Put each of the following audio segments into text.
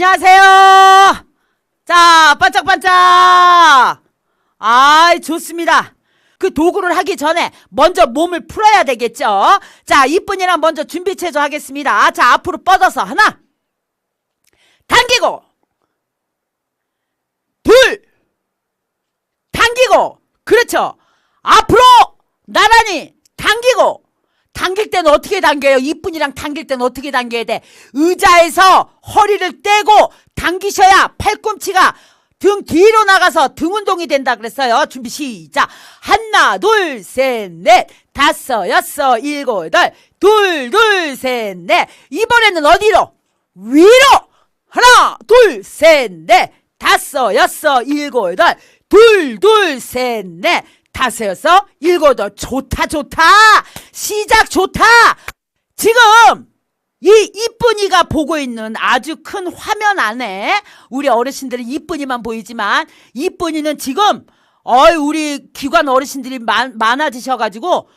안녕하세요. 자, 반짝반짝. 아이, 좋습니다. 그 도구를 하기 전에 먼저 몸을 풀어야 되겠죠. 자, 이쁜이랑 먼저 준비 체조 하겠습니다. 자, 앞으로 뻗어서 하나. 당기고. 둘. 당기고. 그렇죠. 앞으로 나란히 당기고. 당길 때는 어떻게 당겨요? 이쁜이랑 당길 때는 어떻게 당겨야 돼? 의자에서 허리를 떼고 당기셔야 팔꿈치가 등 뒤로 나가서 등 운동이 된다 그랬어요. 준비 시작. 하나, 둘, 셋, 넷, 다섯, 여섯, 일곱, 여덟, 둘, 둘, 셋, 넷. 이번에는 어디로? 위로! 하나, 둘, 셋, 넷, 다섯, 여섯, 일곱, 여덟, 둘, 둘, 셋, 넷, 일곱, 여덟. 좋다, 좋다! 시작 좋다! 지금 이 이쁜이가 보고 있는 아주 큰 화면 안에 우리 어르신들은 이쁜이만 보이지만 이쁜이는 지금 어이 우리 기관 어르신들이 많, 많아지셔가지고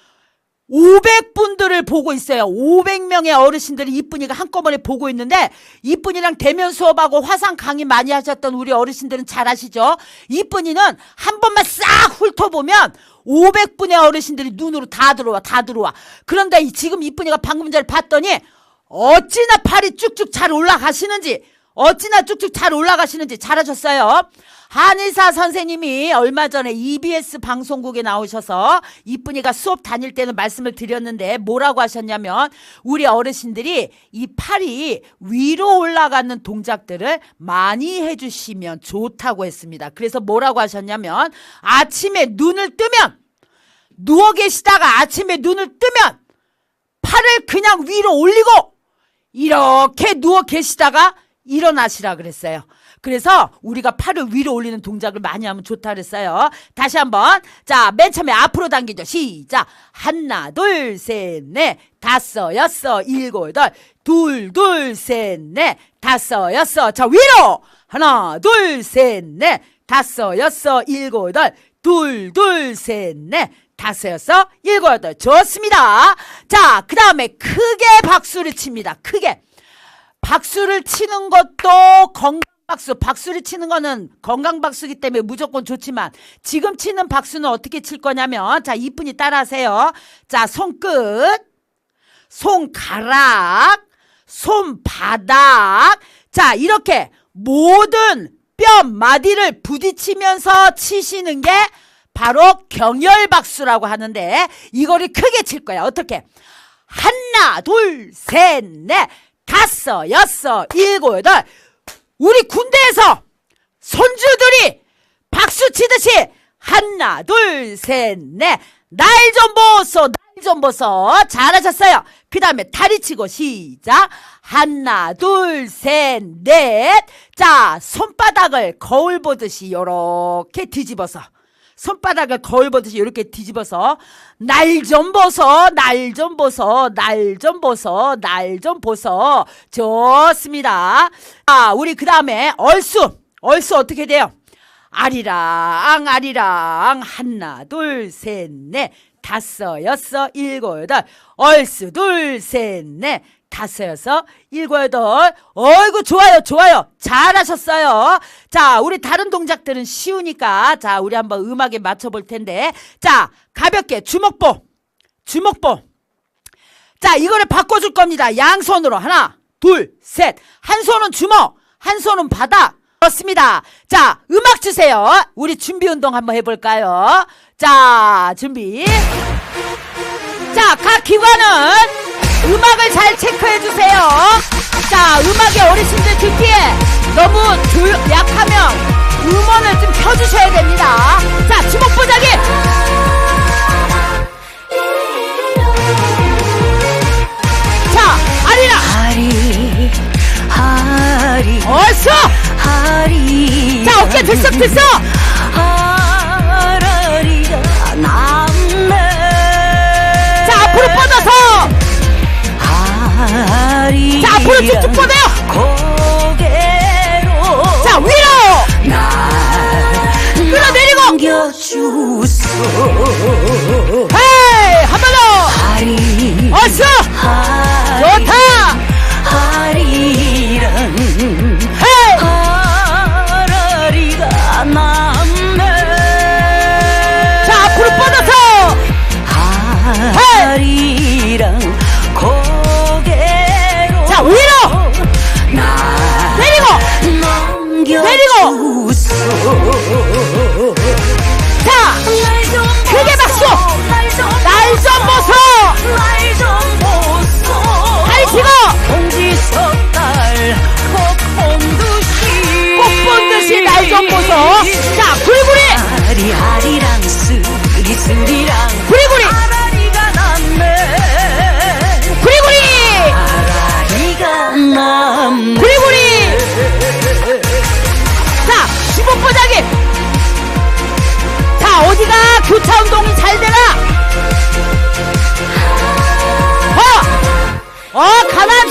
500분들을 보고 있어요. 500명의 어르신들이 이쁜이가 한꺼번에 보고 있는데 이쁜이랑 대면 수업하고 화상 강의 많이 하셨던 우리 어르신들은 잘 아시죠? 이쁜이는 한 번만 싹 훑어보면 500분의 어르신들이 눈으로 다 들어와 다 들어와. 그런데 이- 지금 이쁜이가 방금 전에 봤더니 어찌나 팔이 쭉쭉 잘 올라가시는지 어찌나 쭉쭉 잘 올라가시는지 잘하셨어요. 한의사 선생님이 얼마 전에 EBS 방송국에 나오셔서 이쁜이가 수업 다닐 때는 말씀을 드렸는데 뭐라고 하셨냐면 우리 어르신들이 이 팔이 위로 올라가는 동작들을 많이 해주시면 좋다고 했습니다. 그래서 뭐라고 하셨냐면 아침에 눈을 뜨면 누워 계시다가 아침에 눈을 뜨면 팔을 그냥 위로 올리고 이렇게 누워 계시다가 일어나시라 그랬어요. 그래서 우리가 팔을 위로 올리는 동작을 많이 하면 좋다 그랬어요. 다시 한번. 자, 맨 처음에 앞으로 당기죠. 시작. 하나, 둘, 셋, 넷, 다섯, 여섯, 일곱, 여덟, 둘, 둘, 셋, 넷, 다섯, 여섯. 자, 위로. 하나, 둘, 셋, 넷, 다섯, 여섯, 일곱, 여덟, 둘, 둘, 셋, 넷, 다섯, 여섯, 일곱, 여덟. 좋습니다. 자, 그 다음에 크게 박수를 칩니다. 크게. 박수를 치는 것도 건강 박수. 박수를 치는 거는 건강 박수기 때문에 무조건 좋지만 지금 치는 박수는 어떻게 칠 거냐면 자, 이쁜이 따라하세요. 자, 손끝, 손가락, 손바닥. 자, 이렇게 모든 뼈 마디를 부딪히면서 치시는 게 바로 경혈박수라고 하는데 이거를 크게 칠 거야. 어떻게? 하나, 둘, 셋, 넷, 다섯, 여섯, 일곱, 여덟. 우리 군대에서 손주들이 박수 치듯이 하나, 둘, 셋, 넷. 날 좀 보소, 날 좀 보소. 잘하셨어요. 그 다음에 다리 치고 시작. 하나, 둘, 셋, 넷. 자, 손바닥을 거울 보듯이 요렇게 뒤집어서. 손바닥을 거울 보듯이 이렇게 뒤집어서 날 좀 보소 날 좀 보소 날 좀 보소 날 좀 보소. 좋습니다. 아 우리 그 다음에 얼쑤. 얼쑤 어떻게 돼요? 아리랑 아리랑. 하나 둘 셋 넷. 다섯 여섯 일곱 여덟. 얼쑤 둘셋 넷 다섯 여섯 일곱 여덟. 어이구 좋아요 좋아요. 잘하셨어요. 자 우리 다른 동작들은 쉬우니까 자 우리 한번 음악에 맞춰볼 텐데. 자 가볍게 주먹보 주먹보. 자 이거를 바꿔줄 겁니다. 양손으로. 하나 둘 셋 한 손은 주먹 한 손은 바닥. 그렇습니다. 자 음악 주세요. 우리 준비 운동 한번 해볼까요? 자 준비. 자, 각 기관은 음악을 잘 체크해 주세요. 자, 음악이 어르신들 듣기에 너무 조, 약하면 음원을 좀 켜주셔야 됩니다. 자, 주먹 보자기. 자, 아리랑. 하리 하리 어서. 하리 자, 어깨 들썩들썩. 앞으로 쭉쭉 뻗어요. 자, 위로. 날 끌어내리고. 헤이, 한번 더. 하리 어서.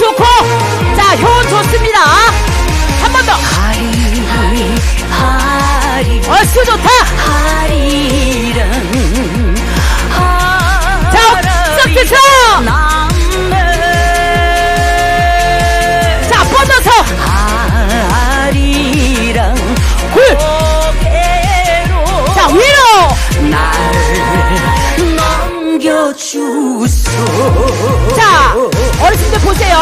좋고. 자 효 좋습니다. 한 번더. 얼수 좋다. 자 옥석대처 자 뻗어서. 굴자 위로. 자 어르신들 보세요.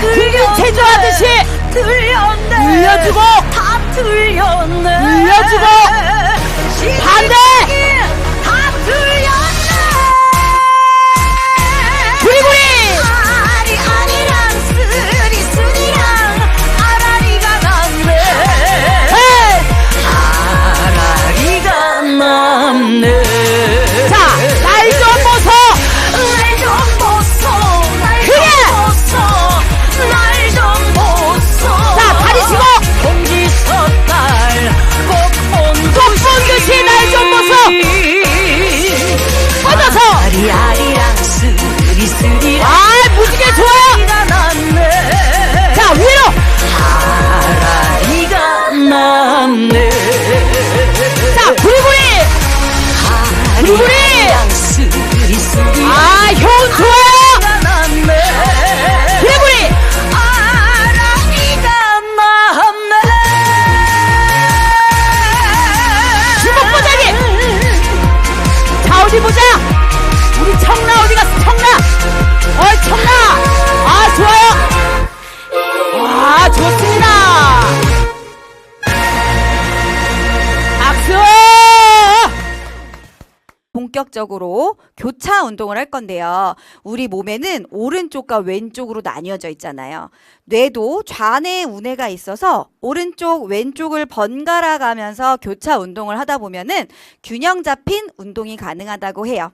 틀렸네. 체조하듯이 틀렸네 늘려주고. 다 틀렸네 늘려주고. 반대. 운동을 할 건데요. 우리 몸에는 오른쪽과 왼쪽으로 나뉘어져 있잖아요. 뇌도 좌뇌 우뇌가 있어서 오른쪽 왼쪽을 번갈아 가면서 교차 운동을 하다 보면은 균형 잡힌 운동이 가능하다고 해요.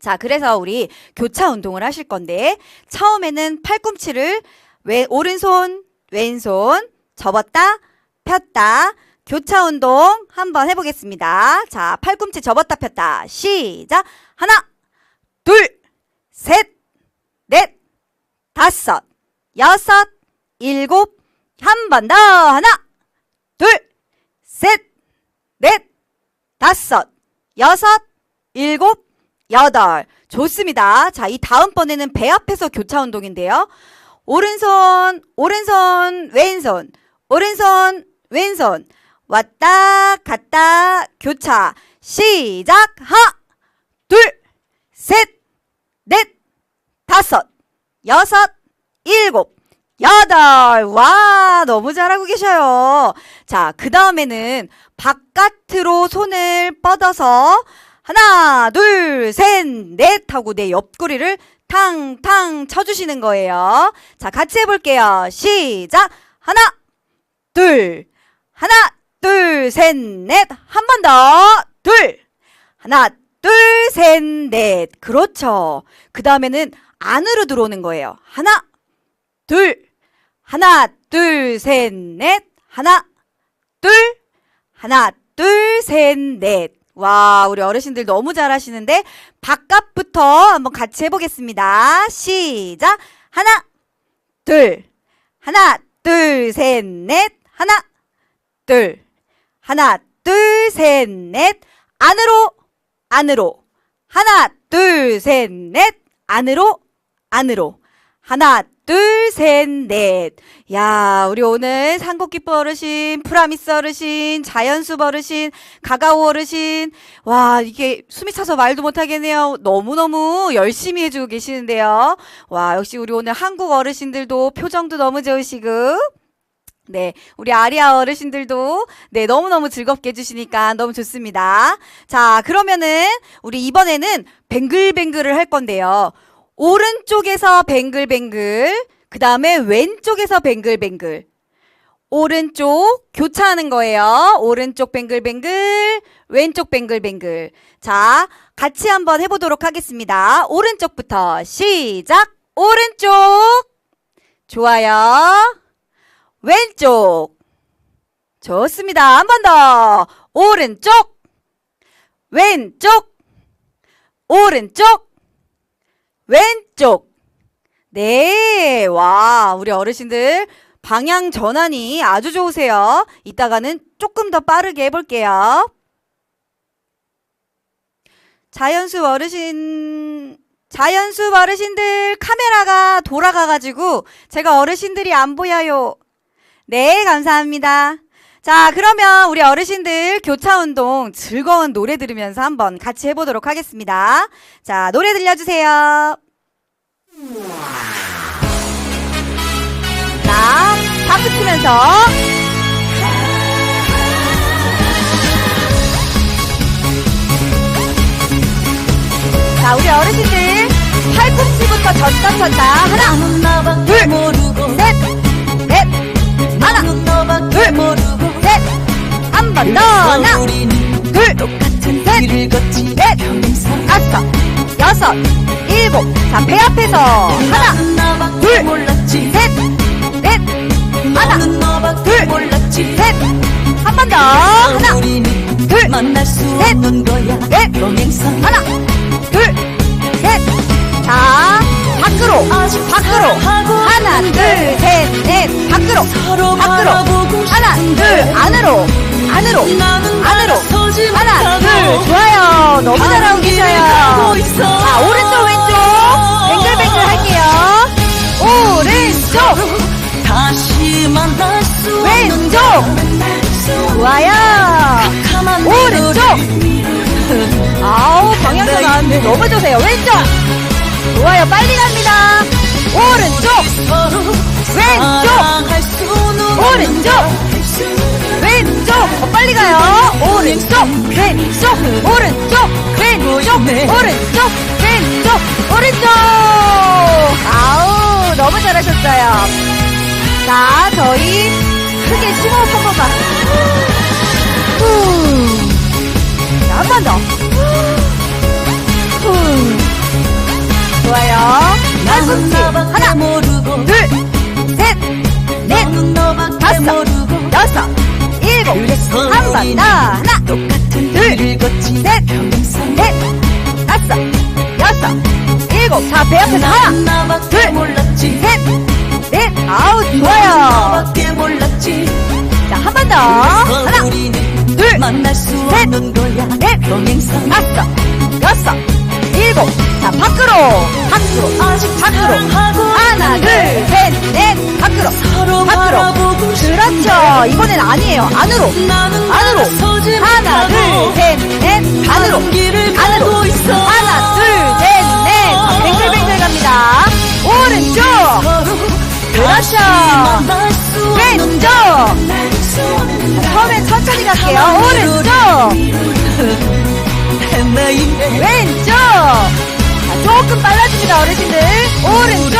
자, 그래서 우리 교차 운동을 하실 건데 처음에는 팔꿈치를 왼 오른손, 왼손 접었다, 폈다. 교차 운동 한번 해보겠습니다. 자, 팔꿈치 접었다 폈다. 시작. 하나, 둘, 셋, 넷, 다섯, 여섯, 일곱, 한 번 더. 하나, 둘, 셋, 넷, 다섯, 여섯, 일곱, 여덟. 좋습니다. 자, 이 다음번에는 배 앞에서 교차 운동인데요. 오른손, 오른손, 왼손, 오른손, 왼손. 왔다, 갔다, 교차. 시작! 하나, 둘, 셋, 넷, 다섯, 여섯, 일곱, 여덟. 와, 너무 잘하고 계셔요. 자, 그 다음에는 바깥으로 손을 뻗어서 하나, 둘, 셋, 넷 하고 내 옆구리를 탕탕 쳐주시는 거예요. 자, 같이 해볼게요. 시작. 하나, 둘, 하나, 둘, 셋, 넷. 한 번 더. 둘. 하나, 둘, 셋, 넷. 그렇죠. 그 다음에는 안으로 들어오는 거예요. 하나, 둘, 하나, 둘, 셋, 넷. 하나, 둘, 하나, 둘, 셋, 넷. 와, 우리 어르신들 너무 잘하시는데 바깥부터 한번 같이 해보겠습니다. 시작. 하나, 둘, 하나, 둘, 셋, 넷. 하나, 둘, 하나, 둘, 셋, 넷. 안으로, 안으로. 하나, 둘, 셋, 넷. 안으로, 안으로. 하나, 둘, 셋, 넷. 야, 우리 오늘 산곡기프 어르신, 프라미스 어르신, 자연숲 어르신, 가가오 어르신. 와, 이게 숨이 차서 말도 못하겠네요. 너무너무 열심히 해주고 계시는데요. 와, 역시 우리 오늘 한국 어르신들도 표정도 너무 좋으시고. 네, 우리 아리아 어르신들도 네, 너무너무 즐겁게 해주시니까 너무 좋습니다. 자, 그러면은 우리 이번에는 뱅글뱅글을 할 건데요. 오른쪽에서 뱅글뱅글, 그 다음에 왼쪽에서 뱅글뱅글. 오른쪽 교차하는 거예요. 오른쪽 뱅글뱅글, 왼쪽 뱅글뱅글. 자, 같이 한번 해보도록 하겠습니다. 오른쪽부터 시작! 오른쪽! 좋아요. 왼쪽. 좋습니다. 한 번 더. 오른쪽. 왼쪽. 오른쪽. 왼쪽. 네. 와, 우리 어르신들 방향 전환이 아주 좋으세요. 이따가는 조금 더 빠르게 해볼게요. 자연수 어르신, 자연수 어르신들 카메라가 돌아가가지고 제가 어르신들이 안 보여요. 네, 감사합니다. 자, 그러면 우리 어르신들 교차 운동 즐거운 노래 들으면서 한번 같이 해보도록 하겠습니다. 자, 노래 들려주세요. 자, 박수 치면서. 자, 우리 어르신들 팔꿈치부터 졌다 쳤다. 하나, 둘, 둘, 셋. 한 번 더. 하나, 둘, 똑같은 셋, 걷지 넷, 다섯, 여섯, 일곱. 자, 배 앞에서 하나, 둘, 몰랐지 셋, 넷, 하나, 둘, 몰랐지 셋. 한 번 더. 하나, 둘, 만날 수 셋, 넷, 하나, 둘, 셋. 자, 밖으로, 밖으로. 하나, 둘, 셋, 넷. 밖으로, 밖으로. 하나, 둘, 안으로, 안으로, 안으로. 하나, 둘, 좋아요. 너무 잘하고 계셔요. 자, 오른쪽, 왼쪽. 뱅글뱅글 할게요. 오른쪽, 왼쪽. 좋아요. 오른쪽. 아우, 방향전환 너무 좋으세요. 왼쪽. 좋아요. 빨리 갑니다. 오른쪽, 왼쪽. 오른쪽. 왼쪽. 더 빨리 가요. 오른쪽, 왼쪽, 오른쪽, 왼쪽, 오른쪽, 왼쪽, 오른쪽. 아우, 너무 잘하셨어요. 자, 저희 크게 심호흡 한 번만. 후. 자, 한번 더. 후. 좋아요. 팔꿈치. 하나, 둘, 셋, 넷, 다섯, 여섯, 일곱. 한 번 더. 하나, 둘, 셋, 넷, 다섯, 여섯, 일곱. 자, 배 앞에서 하나, 둘, 셋, 넷. 아우, 좋아요. 자, 한 번 더. 하나, 둘, 셋, 넷, 다섯, 여섯. 자, 밖으로, 밖으로, 밖으로. 하나, 둘, 셋, 넷, 밖으로. 밖으로. 그렇죠. 이번엔 아니에요. 안으로. 안으로. 하나, 둘, 못하고 셋, 넷. 안으로. 안으로. 하나, 둘, 셋, 넷. 자, 뱅글뱅글 갑니다. 오른쪽. 그렇죠. 왼쪽. 처음엔 천천히 갈게요. 오른쪽. 왼쪽. 자, 조금 빨라집니다, 어르신들. 오른쪽.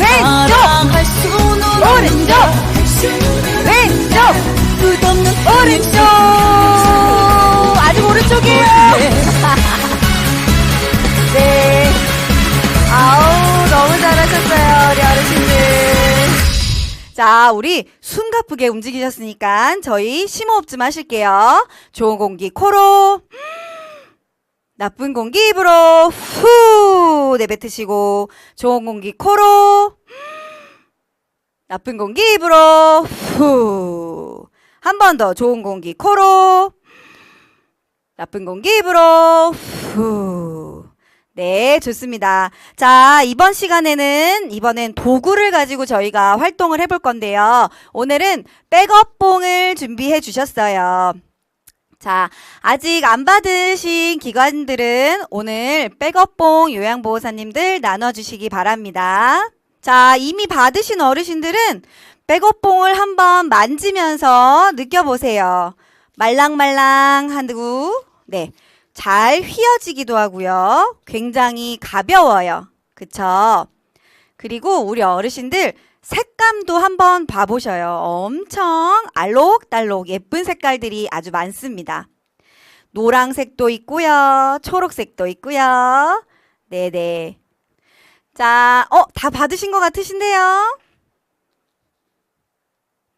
왼쪽. 오른쪽. 왼쪽. 오른쪽. 아직 오른쪽이에요. 네. 아우, 너무 잘하셨어요, 우리 어르신들. 자, 우리 숨가쁘게 움직이셨으니까 저희 심호흡 좀 하실게요. 좋은 공기 코로, 나쁜 공기 입으로 후 내뱉으시고, 좋은 공기 코로, 나쁜 공기 입으로 후. 한 번 더 좋은 공기 코로, 나쁜 공기 입으로 후. 네, 좋습니다. 자, 이번 시간에는 이번엔 도구를 가지고 저희가 활동을 해볼 건데요. 오늘은 백업봉을 준비해 주셨어요. 자, 아직 안 받으신 기관들은 오늘 백업봉 요양보호사님들 나눠주시기 바랍니다. 자, 이미 받으신 어르신들은 백업봉을 한번 만지면서 느껴보세요. 말랑말랑하고, 네. 잘 휘어지기도 하고요. 굉장히 가벼워요. 그쵸? 그리고 우리 어르신들 색감도 한번 봐보셔요. 엄청 알록달록 예쁜 색깔들이 아주 많습니다. 노랑색도 있고요. 초록색도 있고요. 네네. 자, 어, 다 받으신 것 같으신데요?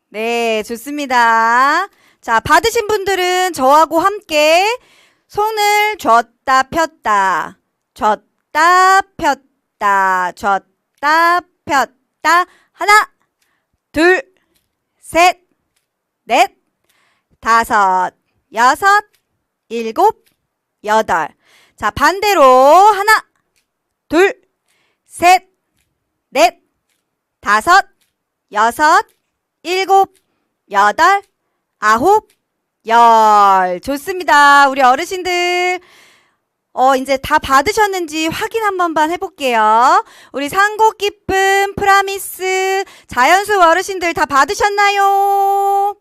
네, 좋습니다. 자, 받으신 분들은 저하고 함께 손을 줬다 폈다, 줬다 폈다, 줬다 폈다. 하나, 둘, 셋, 넷, 다섯, 여섯, 일곱, 여덟. 자, 반대로 하나, 둘, 셋, 넷, 다섯, 여섯, 일곱, 여덟, 아홉, 열. 좋습니다. 우리 어르신들. 어, 이제 다 받으셨는지 확인 한 번만 해볼게요. 우리 상고 기쁨, 프라미스, 자연수 어르신들 다 받으셨나요?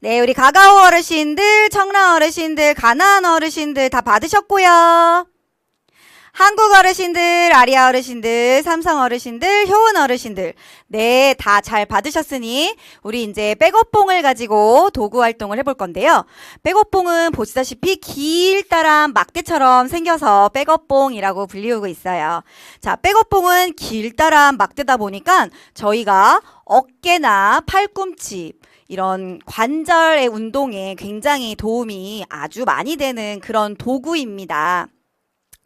네, 우리 가가오 어르신들, 청라 어르신들, 가나안 어르신들 다 받으셨고요. 한국 어르신들, 아리아 어르신들, 삼성 어르신들, 효은 어르신들. 네, 다 잘 받으셨으니 우리 이제 백업봉을 가지고 도구 활동을 해볼 건데요. 백업봉은 보시다시피 길다란 막대처럼 생겨서 백업봉이라고 불리우고 있어요. 자, 백업봉은 길다란 막대다 보니까 저희가 어깨나 팔꿈치 이런 관절의 운동에 굉장히 도움이 아주 많이 되는 그런 도구입니다.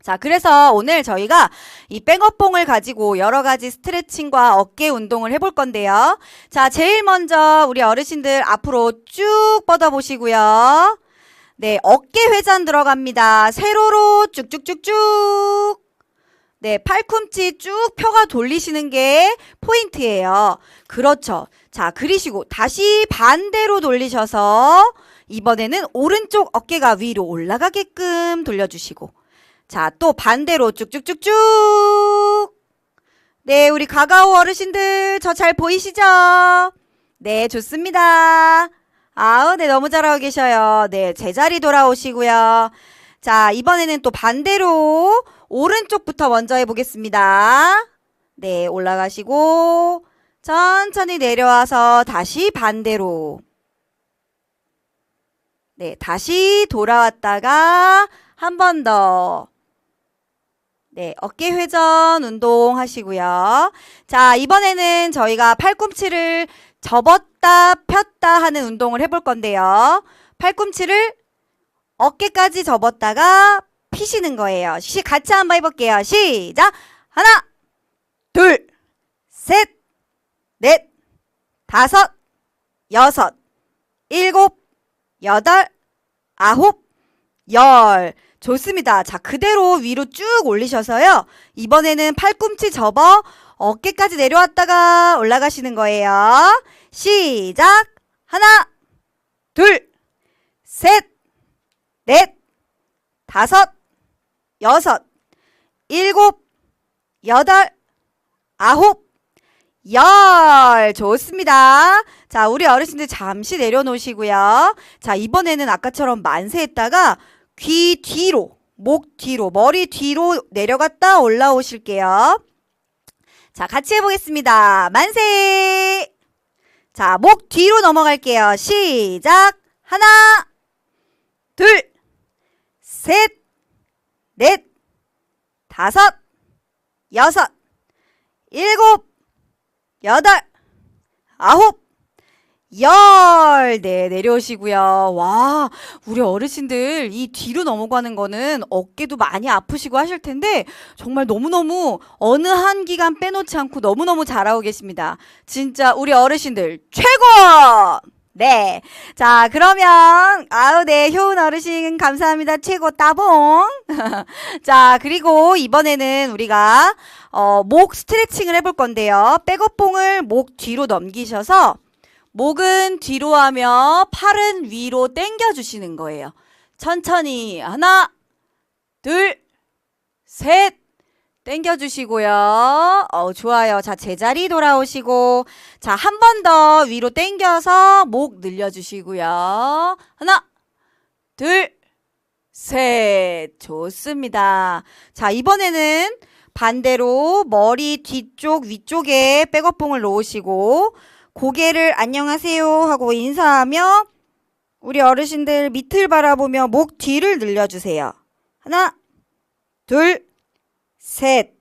자, 그래서 오늘 저희가 이 백업봉을 가지고 여러 가지 스트레칭과 어깨 운동을 해볼 건데요. 자, 제일 먼저 우리 어르신들 앞으로 쭉 뻗어 보시고요. 네, 어깨 회전 들어갑니다. 세로로 쭉쭉쭉쭉. 네, 팔꿈치 쭉 펴가 돌리시는 게 포인트예요. 그렇죠. 자, 그리시고 다시 반대로 돌리셔서 이번에는 오른쪽 어깨가 위로 올라가게끔 돌려주시고 자, 또 반대로 쭉쭉쭉쭉. 네, 우리 가가오 어르신들 저 잘 보이시죠? 네, 좋습니다. 아우, 네, 너무 잘하고 계셔요. 네, 제자리 돌아오시고요. 자, 이번에는 또 반대로 오른쪽부터 먼저 해보겠습니다. 네, 올라가시고 천천히 내려와서 다시 반대로. 네, 다시 돌아왔다가 한 번 더. 네, 어깨 회전 운동 하시고요. 자, 이번에는 저희가 팔꿈치를 접었다 폈다 하는 운동을 해볼 건데요. 팔꿈치를 어깨까지 접었다가 피시는 거예요. 시 같이 한번 해볼게요. 시작! 하나, 둘, 셋, 넷, 다섯, 여섯, 일곱, 여덟, 아홉, 열. 좋습니다. 자, 그대로 위로 쭉 올리셔서요. 이번에는 팔꿈치 접어 어깨까지 내려왔다가 올라가시는 거예요. 시작! 하나, 둘, 셋, 넷, 다섯, 여섯, 일곱, 여덟, 아홉, 열. 좋습니다. 자, 우리 어르신들 잠시 내려놓으시고요. 자, 이번에는 아까처럼 만세 했다가 귀 뒤로, 목 뒤로, 머리 뒤로 내려갔다 올라오실게요. 자, 같이 해보겠습니다. 만세! 자, 목 뒤로 넘어갈게요. 시작! 하나, 둘, 셋, 넷, 다섯, 여섯, 일곱, 여덟, 아홉, 열. 네, 내려오시고요. 와, 우리 어르신들 이 뒤로 넘어가는 거는 어깨도 많이 아프시고 하실 텐데 정말 너무너무 어느 한 기간 빼놓지 않고 너무너무 잘하고 계십니다. 진짜 우리 어르신들 최고! 네. 자, 그러면, 아우, 네, 효은 어르신, 감사합니다. 최고, 따봉. 자, 그리고 이번에는 우리가, 어, 목 스트레칭을 해볼 건데요. 백업봉을 목 뒤로 넘기셔서, 목은 뒤로 하며 팔은 위로 당겨 주시는 거예요. 천천히 하나, 둘, 셋 당겨 주시고요. 어, 좋아요. 자, 제자리 돌아오시고 자, 한 번 더 위로 당겨서 목 늘려 주시고요. 하나, 둘, 셋. 좋습니다. 자, 이번에는 반대로 머리 뒤쪽 위쪽에 백업봉을 놓으시고 고개를 안녕하세요 하고 인사하며 우리 어르신들 밑을 바라보며 목 뒤를 늘려주세요. 하나, 둘, 셋.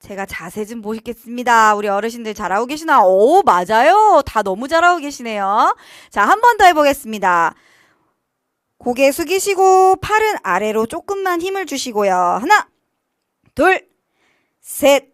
제가 자세 좀 보시겠습니다. 우리 어르신들 잘하고 계시나? 오, 맞아요. 다 너무 잘하고 계시네요. 자, 한 번 더 해보겠습니다. 고개 숙이시고 팔은 아래로 조금만 힘을 주시고요. 하나, 둘, 셋.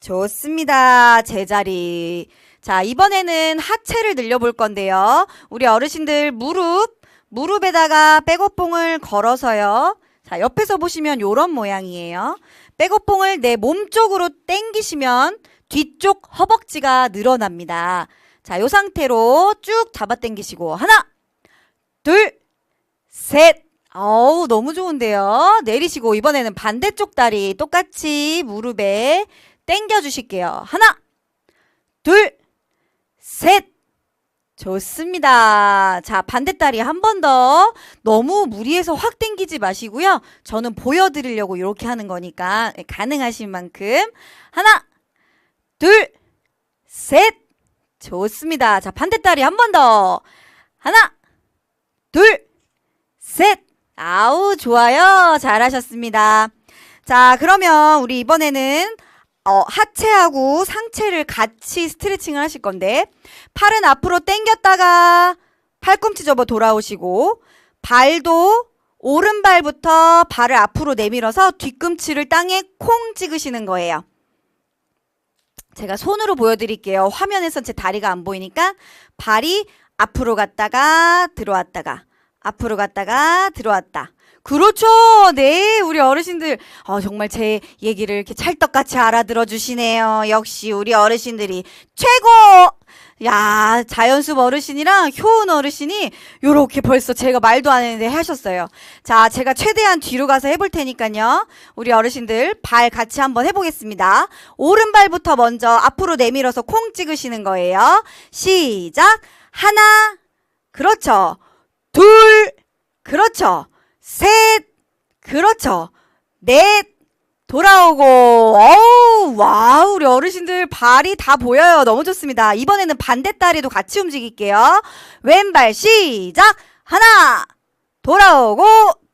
좋습니다. 제자리. 자, 이번에는 하체를 늘려볼 건데요. 우리 어르신들 무릎, 무릎에다가 백어봉을 걸어서요. 자, 옆에서 보시면 요런 모양이에요. 백어봉을 내 몸 쪽으로 당기시면 뒤쪽 허벅지가 늘어납니다. 자, 요 상태로 쭉 잡아 당기시고 하나, 둘, 셋. 어우, 너무 좋은데요. 내리시고 이번에는 반대쪽 다리 똑같이 무릎에 당겨 주실게요. 하나, 둘, 셋. 좋습니다. 자, 반대다리 한 번 더. 너무 무리해서 확 당기지 마시고요. 저는 보여드리려고 이렇게 하는 거니까 예, 가능하신 만큼. 하나, 둘, 셋. 좋습니다. 자, 반대다리 한 번 더. 하나, 둘, 셋. 아우, 좋아요. 잘하셨습니다. 자, 그러면 우리 이번에는 어, 하체하고 상체를 같이 스트레칭을 하실 건데, 팔은 앞으로 당겼다가 팔꿈치 접어 돌아오시고, 발도 오른발부터 발을 앞으로 내밀어서 뒤꿈치를 땅에 콩 찍으시는 거예요. 제가 손으로 보여드릴게요. 화면에선 제 다리가 안 보이니까 발이 앞으로 갔다가 들어왔다가 앞으로 갔다가 들어왔다. 그렇죠. 네, 우리 어르신들 어, 정말 제 얘기를 이렇게 찰떡같이 알아들어 주시네요. 역시 우리 어르신들이 최고. 야, 자연숲 어르신이랑 효은 어르신이 요렇게 벌써 제가 말도 안 했는데 하셨어요. 자, 제가 최대한 뒤로 가서 해볼 테니까요. 우리 어르신들 발 같이 한번 해보겠습니다. 오른발부터 먼저 앞으로 내밀어서 콩 찍으시는 거예요. 시작. 하나. 그렇죠. 둘. 그렇죠. 셋. 그렇죠. 넷. 돌아오고, 어우, 와우, 우리 어르신들 발이 다 보여요. 너무 좋습니다. 이번에는 반대 다리도 같이 움직일게요. 왼발 시작! 하나! 돌아오고,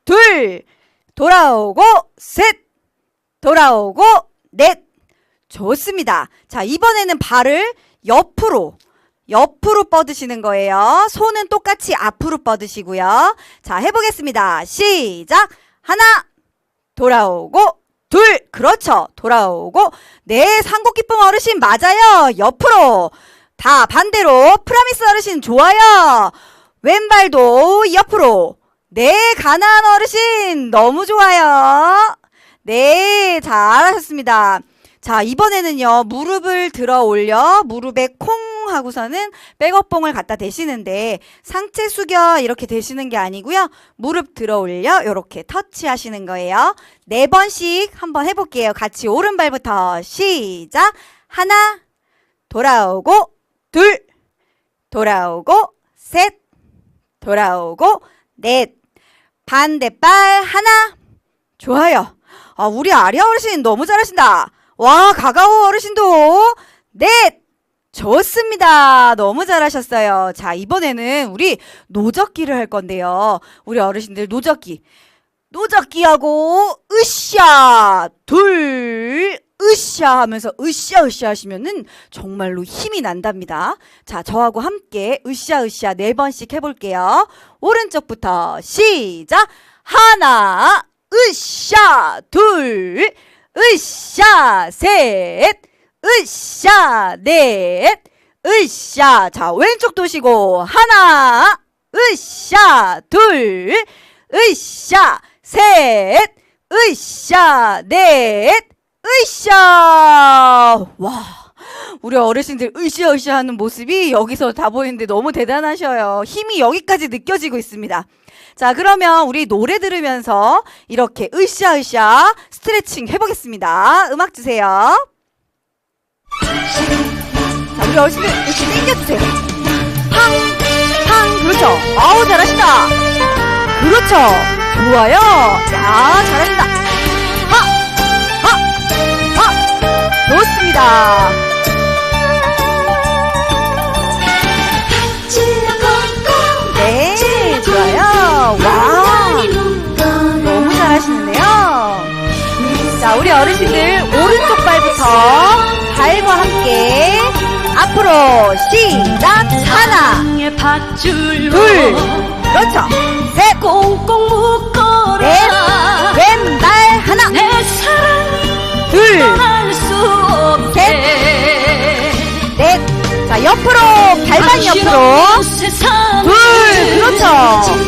둘! 돌아오고, 셋! 돌아오고, 넷! 좋습니다. 자, 이번에는 발을 옆으로, 옆으로 뻗으시는 거예요. 손은 똑같이 앞으로 뻗으시고요. 자, 해보겠습니다. 시작! 하나! 돌아오고, 둘, 그렇죠. 돌아오고, 네, 상국 기쁨 어르신 맞아요. 옆으로. 다 반대로. 프라미스 어르신 좋아요. 왼발도 옆으로. 네, 가나안 어르신 너무 좋아요. 네, 잘하셨습니다. 자, 이번에는요, 무릎을 들어 올려, 무릎에 콩 하고서는 백업봉을 갖다 대시는데, 상체 숙여 이렇게 대시는 게 아니고요, 무릎 들어 올려, 이렇게 터치 하시는 거예요. 네 번씩 한번 해볼게요. 같이 오른발부터 시작. 하나, 돌아오고, 둘, 돌아오고, 셋, 돌아오고, 넷. 반대발 하나. 좋아요. 아, 우리 아리아 어르신 너무 잘하신다. 와, 가가오 어르신도 넷! 좋습니다. 너무 잘하셨어요. 자, 이번에는 우리 노젓기를 할 건데요. 우리 어르신들 노젓기. 노젓기하고, 으쌰! 둘, 으쌰! 하면서 으쌰, 으쌰 하시면은 정말로 힘이 난답니다. 자, 저하고 함께 으쌰, 으쌰 네 번씩 해볼게요. 오른쪽부터 시작! 하나, 으쌰! 둘, 으쌰! 셋! 으쌰! 넷! 으쌰! 자, 왼쪽 도시고, 하나! 으쌰! 둘! 으쌰! 셋! 으쌰! 넷! 으쌰! 와. 우리 어르신들 으쌰으쌰 하는 모습이 여기서 다 보이는데 너무 대단하셔요. 힘이 여기까지 느껴지고 있습니다. 자, 그러면 우리 노래 들으면서 이렇게 으쌰으쌰 스트레칭 해보겠습니다. 음악 주세요. 자, 우리 어르신들 이렇게 당겨주세요. 팡, 팡, 그렇죠. 아우, 잘하신다. 그렇죠. 좋아요. 자, 잘하신다. 하, 하, 하. 좋습니다. 네, 좋아요. 와, 너무 잘하시는데요. 자, 우리 어르신들 오른쪽 발부터 발과 함께 앞으로 시작. 하나, 둘, 그렇죠. 셋, 꽁꽁 묶어라 넷, 자, 옆으로, 발만 옆으로. 둘, 그렇죠.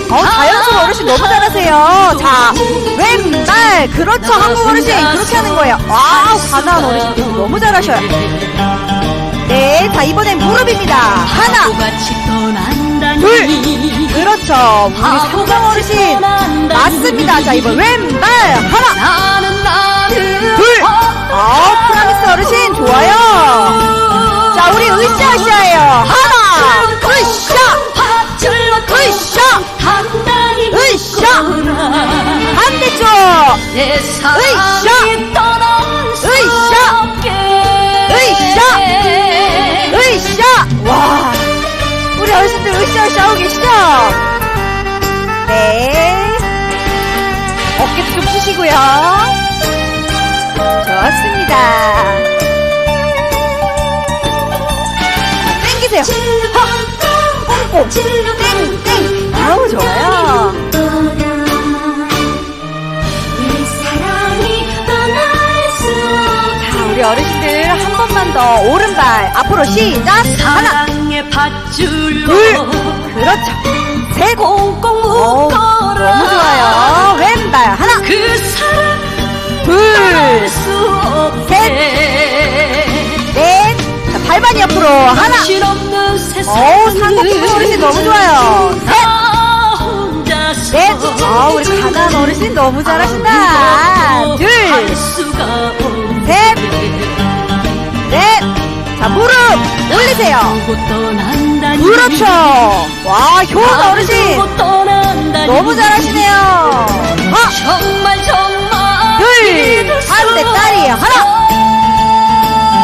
어, 자연스러운 어르신 너무 잘하세요. 자, 왼발. 그렇죠. 한국 어르신. 그렇게 하는 거예요. 와우, 가나안 어르신. 너무 잘하셔요. 네, 자, 이번엔 무릎입니다. 하나, 둘. 그렇죠. 우리 삼성 어르신. 맞습니다. 자, 이번 왼발. 하나, 둘. 아, 프라미스 어르신. 좋아요. 자, 우리 으쌰으쌰예요. 하나, 으쌰. 으쌰. 으쌰. 반대쪽. 으쌰. 없게 으쌰. 으쌰! 와, 우리 어르신들 으쌰으쌰 하고 계시죠? 네. 어깨도 좀 푸시고요. 좋습니다. 땡기세요. 어, 어, 땡, 땡. 아우, 좋아요. 자, 우리 어르신들 한 번만 더 오른발 앞으로 시작. 하나, 둘. 그렇죠. 셋. 꽁꽁 오, 묶어라 너무 좋아요. 왼발 하나, 그 둘. 자, 발만 옆으로 하나. 어우, 상복기 어르신 너무 좋아요. 셋, 나 혼자서 넷. 아, 우리 가난 어르신 너무 잘하신다. 둘, 할 수가 없네 셋, 넷. 자, 무릎 올리세요. 그렇죠. 와, 효은 어르신 너무 잘하시네요. 하나, 정말 정말 둘, 반대 다리예요. 하나,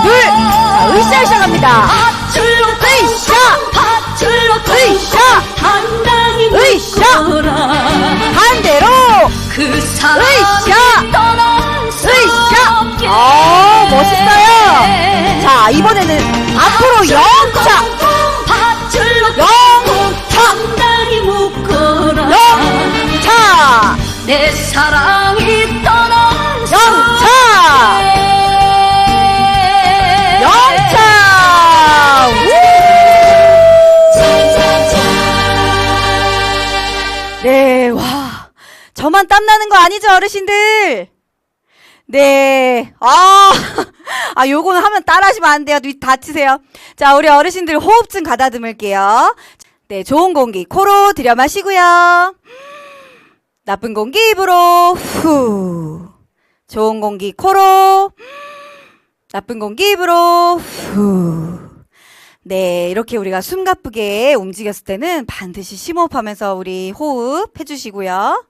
둘. 자, 으쌰 으쌰 갑니다. 밧줄로 으쌰. 밧줄로 으쌰. 단단히 으쌰. 반대로. 그 사랑이 으쌰. 으쌰. 어, 멋있어요. 자, 이번에는 앞으로 영차. 밧줄로 영차. 묶어라 영차. 내 사랑이 저만 땀나는 거 아니죠, 어르신들? 네. 아, 아, 요거는 하면 따라하시면 안 돼요. 위 다치세요. 자, 우리 어르신들 호흡증 가다듬을게요. 네, 좋은 공기 코로 들여 마시고요. 나쁜 공기 입으로 후. 좋은 공기 코로 나쁜 공기 입으로 후. 네, 이렇게 우리가 숨 가쁘게 움직였을 때는 반드시 심호흡하면서 우리 호흡 해주시고요.